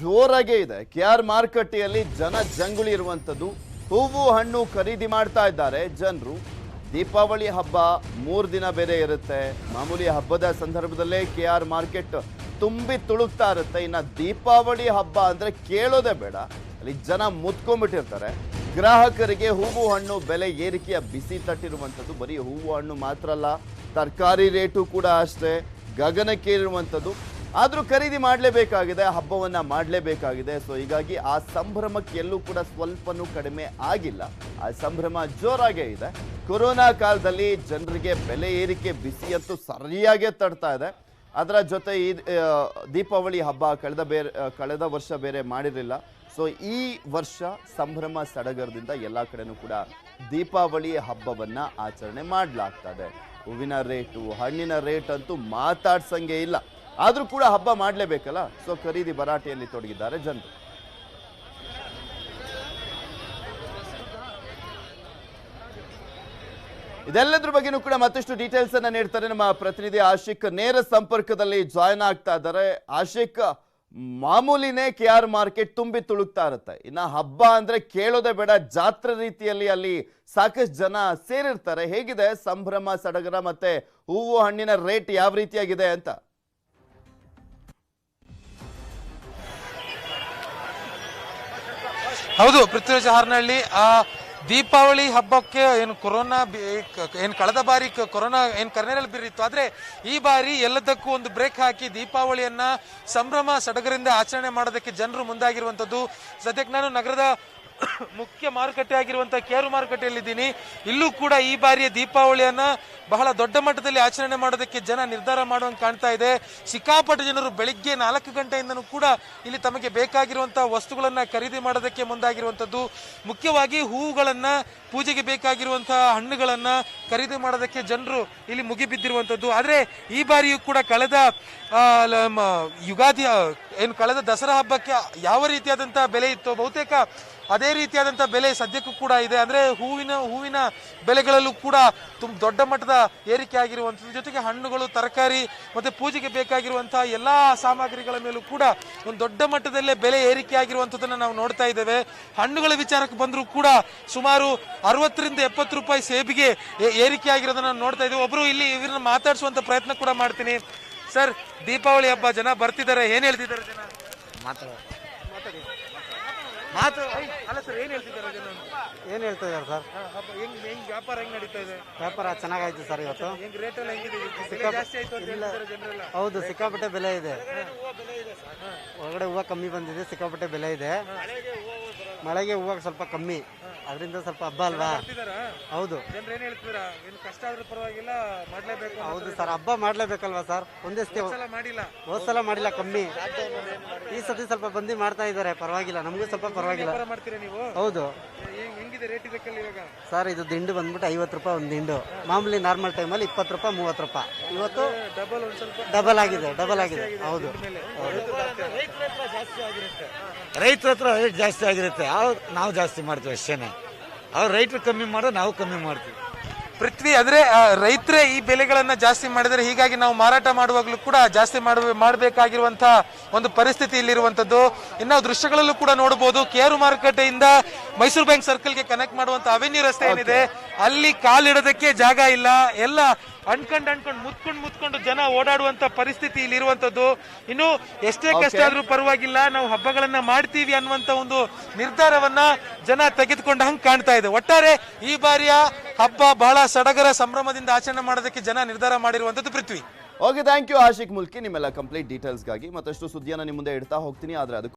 ಜೋರಾಗೇ ಇದೆ. K R ಮಾರುಕಟ್ಟೆಯಲ್ಲಿ ಜನ ಜಂಗುಳಿ ಇರುವಂಥದ್ದು, ಹೂವು, ಹಣ್ಣು ಖರೀದಿ ಮಾಡ್ತಾ ಇದ್ದಾರೆ ಜನರು. ದೀಪಾವಳಿ ಹಬ್ಬ ಮೂರು ದಿನ ಬೇರೆ ಇರುತ್ತೆ. ಮಾಮೂಲಿ ಹಬ್ಬದ ಸಂದರ್ಭದಲ್ಲೇ ಕೆ ಆರ್ ಮಾರ್ಕೆಟ್ ತುಂಬಿ ತುಳುಕ್ತಾ ಇರುತ್ತೆ. ಇನ್ನು ದೀಪಾವಳಿ ಹಬ್ಬ ಅಂದ್ರೆ ಕೇಳೋದೇ ಬೇಡ. ಅಲ್ಲಿ ಜನ ಮುತ್ಕೊಂಡ್ಬಿಟ್ಟಿರ್ತಾರೆ. ಗ್ರಾಹಕರಿಗೆ ಹೂವು, ಹಣ್ಣು ಬೆಲೆ ಏರಿಕೆಯ ಬಿಸಿ ತಟ್ಟಿರುವಂಥದ್ದು. ಬರೀ ಹೂವು, ಹಣ್ಣು ಮಾತ್ರ ಅಲ್ಲ, ತರಕಾರಿ ರೇಟು ಕೂಡ ಅಷ್ಟೇ. ಗಗನಕ್ಕೇರಿರುವಂಥದ್ದು. ಆದರೂ ಖರೀದಿ ಮಾಡಲೇಬೇಕಾಗಿದೆ, ಹಬ್ಬವನ್ನು ಮಾಡಲೇಬೇಕಾಗಿದೆ. ಸೊ ಹೀಗಾಗಿ ಆ ಸಂಭ್ರಮಕ್ಕೆ ಎಲ್ಲೂ ಕೂಡ ಸ್ವಲ್ಪನೂ ಕಡಿಮೆ ಆಗಿಲ್ಲ. ಆ ಸಂಭ್ರಮ ಜೋರಾಗೇ ಇದೆ. ಕೊರೋನಾ ಕಾಲದಲ್ಲಿ ಜನರಿಗೆ ಬೆಲೆ ಏರಿಕೆ ಬಿಸಿಯಂತೂ ಸರಿಯಾಗೇ ತಡ್ತಾ ಇದೆ. ಅದರ ಜೊತೆ ಈ ದೀಪಾವಳಿ ಹಬ್ಬ ಕಳೆದ ಬೇರೆ ಕಳೆದ ವರ್ಷ ಬೇರೆ ಮಾಡಿರಲಿಲ್ಲ. ಸೊ ಈ ವರ್ಷ ಸಂಭ್ರಮ ಸಡಗರದಿಂದ ಎಲ್ಲ ಕಡೆನೂ ಕೂಡ ದೀಪಾವಳಿ ಹಬ್ಬವನ್ನು ಆಚರಣೆ ಮಾಡಲಾಗ್ತದೆ. ಹೂವಿನ ರೇಟು, ಹಣ್ಣಿನ ರೇಟ್ ಅಂತೂ ಮಾತಾಡ್ಸಂಗೆ ಇಲ್ಲ. ಆದರೂ ಕೂಡ ಹಬ್ಬ ಮಾಡಲೇಬೇಕಲ್ಲ? ಸೊ ಖರೀದಿ ಭರಾಟೆಯಲ್ಲಿ ತೊಡಗಿದ್ದಾರೆ ಜನರು. ಇದೆಲ್ಲದ್ರ ಬಗ್ಗೆನೂ ಕೂಡ ಮತ್ತಷ್ಟು ಡೀಟೇಲ್ಸ್ ಅನ್ನ ನೀಡ್ತಾರೆ ನಮ್ಮ ಪ್ರತಿನಿಧಿ ಆಶಿಕ್. ನೇರ ಸಂಪರ್ಕದಲ್ಲಿ ಜಾಯ್ನ್ ಆಗ್ತಾ ಇದ್ದಾರೆ. ಆಶಿಕ್, ಮಾಮೂಲಿನೇ ಕೆ ಆರ್ ಮಾರ್ಕೆಟ್ ತುಂಬಿ ತುಳುಕ್ತಾ ಇರುತ್ತೆ. ಇನ್ನ ಹಬ್ಬ ಅಂದ್ರೆ ಕೇಳೋದೇ ಬೇಡ, ಜಾತ್ರೆ ರೀತಿಯಲ್ಲಿ ಅಲ್ಲಿ ಸಾಕಷ್ಟು ಜನ ಸೇರಿರ್ತಾರೆ. ಹೇಗಿದೆ ಸಂಭ್ರಮ, ಸಡಗರ ಮತ್ತೆ ಹೂವು ಹಣ್ಣಿನ ರೇಟ್ ಯಾವ ರೀತಿಯಾಗಿದೆ ಅಂತ? ಹೌದು, ಪೃಥ್ವಿರಾಜ್ ಹಾರ್ನಹಳ್ಳಿ, ಆ ದೀಪಾವಳಿ ಹಬ್ಬಕ್ಕೆ ಏನು ಕೊರೋನಾ ಏನು ಕಳೆದ ಬಾರಿ ಕೊರೋನಾ ಏನು ಕರ್ನೇರಲ್ಲಿ ಬೀರಿತ್ತು. ಆದರೆ ಈ ಬಾರಿ ಎಲ್ಲದಕ್ಕೂ ಒಂದು ಬ್ರೇಕ್ ಹಾಕಿ ದೀಪಾವಳಿಯನ್ನ ಸಂಭ್ರಮ ಸಡಗರಿಂದ ಆಚರಣೆ ಮಾಡೋದಕ್ಕೆ ಜನರು ಮುಂದಾಗಿರುವಂಥದ್ದು. ಸದ್ಯಕ್ಕೆ ನಾನು ನಗರದ ಮುಖ್ಯ ಮಾರುಕಟ್ಟೆ ಆಗಿರುವಂಥ ಕೇರು ಮಾರುಕಟ್ಟೆಯಲ್ಲಿದ್ದೀನಿ. ಇಲ್ಲೂ ಕೂಡ ಈ ಬಾರಿಯ ದೀಪಾವಳಿಯನ್ನ ಬಹಳ ದೊಡ್ಡ ಮಟ್ಟದಲ್ಲಿ ಆಚರಣೆ ಮಾಡೋದಕ್ಕೆ ಜನ ನಿರ್ಧಾರ ಮಾಡುವಂಗೆ ಕಾಣ್ತಾ ಇದೆ. ಸಿಕ್ಕಾಪಟ್ಟೆ ಜನರು ಬೆಳಿಗ್ಗೆ ನಾಲ್ಕು ಗಂಟೆಯಿಂದನೂ ಕೂಡ ಇಲ್ಲಿ ತಮಗೆ ಬೇಕಾಗಿರುವಂತಹ ವಸ್ತುಗಳನ್ನ ಖರೀದಿ ಮಾಡೋದಕ್ಕೆ ಮುಂದಾಗಿರುವಂತದ್ದು ಮುಖ್ಯವಾಗಿ ಹೂವುಗಳನ್ನ ಪೂಜೆಗೆ ಬೇಕಾಗಿರುವಂತಹ ಹಣ್ಣುಗಳನ್ನ ಖರೀದಿ ಮಾಡೋದಕ್ಕೆ ಜನರು ಇಲ್ಲಿ ಮುಗಿಬಿದ್ದಿರುವಂಥದ್ದು. ಆದ್ರೆ ಈ ಬಾರಿಯೂ ಕೂಡ ಕಳೆದ ಯುಗಾದಿ ಏನು ಕಳೆದ ದಸರಾ ಹಬ್ಬಕ್ಕೆ ಯಾವ ರೀತಿಯಾದಂತಹ ಬೆಲೆ ಇತ್ತು ಬಹುತೇಕ ಅದೇ ರೀತಿಯಾದಂಥ ಬೆಲೆ ಸದ್ಯಕ್ಕೂ ಕೂಡ ಇದೆ. ಅಂದ್ರೆ ಹೂವಿನ ಹೂವಿನ ಬೆಲೆಗಳಲ್ಲೂ ಕೂಡ ತುಂಬ ದೊಡ್ಡ ಮಟ್ಟದ ಏರಿಕೆ ಆಗಿರುವಂಥದ್ದು ಜೊತೆಗೆ ಹಣ್ಣುಗಳು ತರಕಾರಿ ಮತ್ತೆ ಪೂಜೆಗೆ ಬೇಕಾಗಿರುವಂತಹ ಎಲ್ಲಾ ಸಾಮಗ್ರಿಗಳ ಮೇಲೂ ಕೂಡ ಒಂದು ದೊಡ್ಡ ಮಟ್ಟದಲ್ಲೇ ಬೆಲೆ ಏರಿಕೆ ಆಗಿರುವಂಥದ್ದನ್ನು ನಾವು ನೋಡ್ತಾ ಇದ್ದೇವೆ. ಹಣ್ಣುಗಳ ವಿಚಾರಕ್ಕೆ ಬಂದರೂ ಕೂಡ ಸುಮಾರು ಅರವತ್ತರಿಂದ ಎಪ್ಪತ್ತು ರೂಪಾಯಿ ಸೇಬಿಗೆ ಏರಿಕೆ ಆಗಿರೋದನ್ನು ನೋಡ್ತಾ ಇದ್ದೇವೆ. ಒಬ್ಬರು ಇಲ್ಲಿ ಇವ್ರನ್ನ ಮಾತಾಡಿಸುವಂಥ ಪ್ರಯತ್ನ ಕೂಡ ಮಾಡ್ತೀನಿ. ಸರ್ ದೀಪಾವಳಿ ಹಬ್ಬ ಜನ ಬರ್ತಿದ್ದಾರೆ. ಏನು ಹೇಳ್ತಿದ್ದಾರೆ ಜನ? ಮಾತು ಮಾತು ಅಲ್ಲ ಸರ್ ಏನು ಹೇಳ್ತಿದ್ದಾರೆ? ಏನು ಹೇಳ್ತಾ ಇದ್ದಾರೆ ಸರ್? ಹಬ್ಬ ಹೆಂಗ್ ಹೆಂಗ್ ವ್ಯಾಪಾರ ಹೆಂಗ್ ನಡೀತಾ ಇದೆ? ವ್ಯಾಪಾರ ಚೆನ್ನಾಗಾಯ್ತು ಸರ್ ಇವತ್ತು. ಹೆಂಗ್ ರೇಟ್ ಎಲ್ಲ ಹೆಂಗಿದೆ ಬೆಲೆ ಸಿಕ್ಕಾಪ- ಜಾಸ್ತಿ ಆಯ್ತು ಅಂತ ಇಲ್ಲ. ಹೇಳ್ತಿದ್ದಾರೆ ಜನರೆಲ್ಲ. ಹೌದು ಸಿಕ್ಕಾಪಟ್ಟೆ ಬೆಲೆ ಇದೆ. ಒಳಗಡೆ ಹೂವು ಕಮ್ಮಿ ಬಂದಿದೆ ಸಿಕ್ಕಾಪಟ್ಟೆ ಬೆಲೆ ಇದೆ. ಮಳೆಗೆ ಹೂವಾಗ ಸ್ವಲ್ಪ ಕಮ್ಮಿ. ಅದರಿಂದ ಸ್ವಲ್ಪ ಹಬ್ಬ ಅಲ್ವಾ? ಹೌದು. ಜನರು ಏನ್ ಹೇಳ್ತಿದಾರ ಏನು ಕಷ್ಟ ಆದ್ರೂ ಪರವಾಗಿಲ್ಲ ಮಾಡ್ಲೇಬೇಕು ಹೌದು ಸರ್ ಹಬ್ಬ ಮಾಡ್ಲೇಬೇಕಲ್ವಾ ಸರ್? ಒಂದೇ ಸಲ ಮಾಡಿಲ್ಲ. ಹೋದ್ ಸಲ ಮಾಡಿಲ್ಲ ಕಮ್ಮಿ. ಈ ಸತಿ ಸ್ವಲ್ಪ ಬಂದು ಮಾಡ್ತಾ ಇದ್ದಾರೆ ಪರವಾಗಿಲ್ಲ. ನಮಗೂ ಸ್ವಲ್ಪ ಪರವಾಗಿಲ್ಲ. ವ್ಯಾಪಾರ ಮಾಡ್ತೀರಾ ನೀವು? ಹೌದು. ಹೆಂಗ್- ಹೆಂಗಿದೆ ರೇಟ್ ಇದಕ್ಕೆಲ್ಲ ಇವಾಗ? ಸರ್ ಇದು ದಿಂಡು ಬಂದ್ಬಿಟ್ಟು ಐವತ್ತು ರೂಪಾಯಿ ಒಂದು ದಿಂಡು. ಮಾಮೂಲಿ ನಾರ್ಮಲ್ ಟೈಮಲ್ಲಿ ಇಪ್ಪತ್ತು ರೂಪಾಯಿ ಮೂವತ್ತು ರೂಪಾಯಿ. ಇವತ್ತು ಡಬಲ್ ಒಂದ್ ಸ್ವಲ್ಪ ಡಬಲ್ ಆಗಿದೆ ಡಬಲ್ ಆಗಿದೆ. ಹೌದು. ರೈತರ ಹತ್ರ ರೇಟ್ ಜಾಸ್ತಿ ಆಗಿರುತ್ತೆ. ಅವ್ರು ನಾವು ಜಾಸ್ತಿ ಮಾಡ್ತೀವಿ ಅಷ್ಟೇನೆ. ಅವ್ರು ರೈತರು ಕಮ್ಮಿ ಮಾಡೋ ನಾವು ಕಮ್ಮಿ ಮಾಡ್ತೀವಿ. ಪೃಥ್ವಿ ಅಂದ್ರೆ ಆ, ರೈತರೇ ಈ ಬೆಲೆಗಳನ್ನ ಜಾಸ್ತಿ ಮಾಡಿದರೆ ಹೀಗಾಗಿ ನಾವು ಮಾರಾಟ ಮಾಡುವಾಗಲೂ ಕೂಡ ಜಾಸ್ತಿ ಮಾಡ ಮಾಡಬೇಕಾಗಿರುವಂತಹ ಒಂದು ಪರಿಸ್ಥಿತಿ ಇಲ್ಲಿರುವಂತದ್ದು ಇನ್ನು ದೃಶ್ಯಗಳಲ್ಲೂ ಕೂಡ ನೋಡಬಹುದು ಕೇರು ಮಾರುಕಟ್ಟೆಯಿಂದ ಮೈಸೂರು ಬ್ಯಾಂಕ್ ಸರ್ಕಲ್ಗೆ ಕನೆಕ್ಟ್ ಮಾಡುವಂತ ಅವೆನ್ಯೂ ರಸ್ತೆ ಏನಿದೆ ಅಲ್ಲಿ ಕಾಲಿಡೋದಕ್ಕೆ ಜಾಗ ಇಲ್ಲ. ಎಲ್ಲ ಅಣ್ಕೊಂಡ್ ಅನ್ಕೊಂಡು ಮುತ್ಕೊಂಡು ಮುತ್ಕೊಂಡು ಜನ ಓಡಾಡುವಂತ ಪರಿಸ್ಥಿತಿ ಇಲ್ಲಿ ಇರುವಂತದ್ದು ಇನ್ನು ಎಷ್ಟೇ ಕಷ್ಟ ಆದ್ರೂ ಪರವಾಗಿಲ್ಲ ನಾವು ಹಬ್ಬಗಳನ್ನ ಮಾಡ್ತೀವಿ ಅನ್ನುವಂತ ಒಂದು ನಿರ್ಧಾರವನ್ನ ಜನ ತೆಗೆದುಕೊಂಡ ಹಂಗೆ ಕಾಣ್ತಾ ಇದೆ. ಒಟ್ಟಾರೆ ಈ ಬಾರಿಯ ಹಬ್ಬ ಬಹಳ ಸಡಗರ ಸಂಭ್ರಮದಿಂದ ಆಚರಣೆ ಮಾಡೋದಕ್ಕೆ ಜನ ನಿರ್ಧಾರ ಮಾಡಿರುವಂತದ್ದು Prithvi. Okay thank you Ashik Mulki. ನಿಮ್ಮೆಲ್ಲ ಕಂಪ್ಲೀಟ್ ಡೀಟೇಲ್ಸ್ಗಾಗಿ ಮತ್ತಷ್ಟು ಸುದ್ದಿಯನ್ನು ನಿಮ್ಮ ಮುಂದೆ ಇಡ್ತಾ ಹೋಗ್ತೀನಿ ಆದರೆ ಅದಕ್ಕೂ